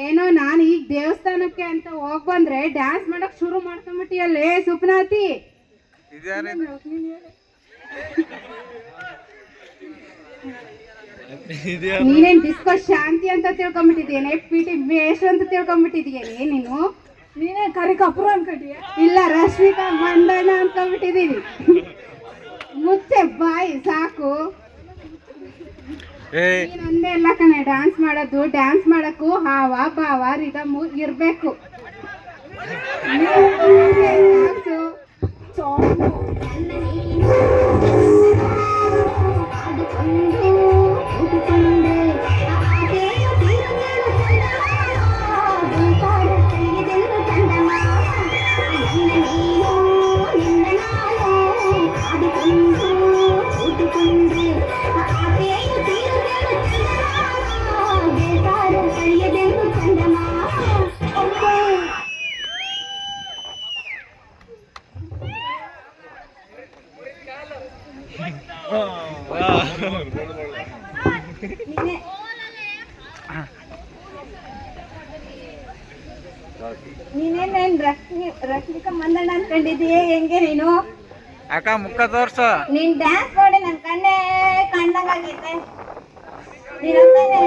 ಏನೋ ನಾನು ಈಗ ದೇವಸ್ಥಾನಕ್ಕೆ ಅಂತ ಹೋಗ್ ಡ್ಯಾನ್ಸ್ ಮಾಡೋಕೆ ಶುರು ಮಾಡ್ಕೊಂಡ್ಬಿಟ್ಟಿಯಲ್ಲೇ ಸುಪ್ನಾತಿ. ನೀನೇನ್ ಡಿಸ್ಕೋ ಶಾಂತಿ ಅಂತ ತಿಳ್ಕೊಂಬಿಟ್ಟಿದ್ಯೇನೆ ಪಿ ಟಿ ಮೇಷ್ ಅಂತ ತಿಳ್ಕೊಂಬಿಟ್ಟಿದ್ಯೇನೆ ನೀನು? ನೀನೇ ಕರಿ ಕಪೂರ್ ಅನ್ಕೊಂಡಿಯ? ಇಲ್ಲ ರಶ್ಮಿಕಾ ಮಂಡನ ಅನ್ಕೊಂಬಿಟ್ಟಿದೀನಿ. ಮುಚ್ಚೆ ಬಾಯಿ ಸಾಕು. ಏ. ನೀನ್ ಒಂದೇ ಇಲ್ಲ ಕಣೆ ಡ್ಯಾನ್ಸ್ ಮಾಡೋದು ಡ್ಯಾನ್ಸ್ ಮಾಡಕ್ಕೂ ಹಾವ ಭಾವ ರಿದಮು ಇರ್ಬೇಕು. ಸಾಕು. ನೀನೇನೇನ್ ರಶ್ಮಿ ರಶ್ಮಿಕಾ ಮಂದಣ್ಣ ಅನ್ಕೊಂಡಿದೀಯ ಹೆಂಗೆ ನೀನು? ಅಕ್ಕ ಮುಖ ತೋರ್ಸು. ನೀನ್ ಡ್ಯಾನ್ಸ್ ನೋಡಿ ನನ್ ಕಣ್ಣೇ ನೀನೊಬ್ಬನೇ